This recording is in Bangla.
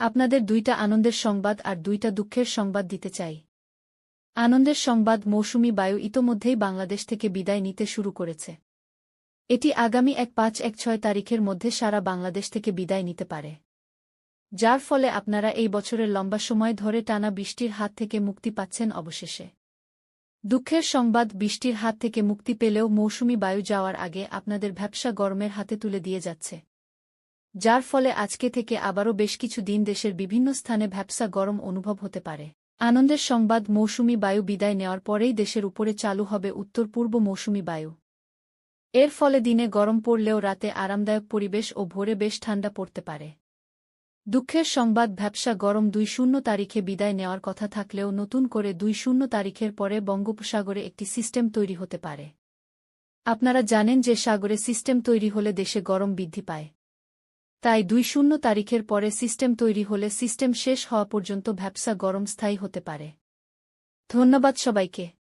আপনাদের দুইটা আনন্দের সংবাদ আর দুইটা দুঃখের সংবাদ দিতে চাই। আনন্দের সংবাদ মৌসুমি বায়ু ইতোমধ্যেই বাংলাদেশ থেকে বিদায় নিতে শুরু করেছে। এটি আগামী এক পাঁচ এক ছয় তারিখের মধ্যে সারা বাংলাদেশ থেকে বিদায় নিতে পারে। যার ফলে আপনারা এই বছরের লম্বা সময় ধরে টানা বৃষ্টির হাত থেকে মুক্তি পাচ্ছেন অবশেষে। দুঃখের সংবাদ বৃষ্টির হাত থেকে মুক্তি পেলেও মৌসুমি বায়ু যাওয়ার আগে আপনাদের ভ্যাবসা গরমের হাতে তুলে দিয়ে যাচ্ছে। যার ফলে আজকে থেকে আবারও বেশ কিছু দিন দেশের বিভিন্ন স্থানে ভ্যাপসা গরম অনুভব হতে পারে। আনন্দের সংবাদ মৌসুমি বায়ু বিদায় নেওয়ার পরেই দেশের উপরে চালু হবে উত্তর পূর্ব মৌসুমি বায়ু। এর ফলে দিনে গরম পড়লেও রাতে আরামদায়ক পরিবেশ ও ভোরে বেশ ঠান্ডা পড়তে পারে। দুঃখের সংবাদ, ভ্যাবসা গরম দুই শূন্য তারিখে বিদায় নেওয়ার কথা থাকলেও নতুন করে দুই শূন্য তারিখের পরে বঙ্গোপসাগরে একটি সিস্টেম তৈরি হতে পারে। আপনারা জানেন যে সাগরে সিস্টেম তৈরি হলে দেশে গরম বৃদ্ধি পায়। তাই দুই শূন্য তারিখের পরে সিস্টেম তৈরি হলে সিস্টেম শেষ হওয়া পর্যন্ত ভ্যাবসা গরম স্থায়ী হতে পারে। ধন্যবাদ সবাইকে।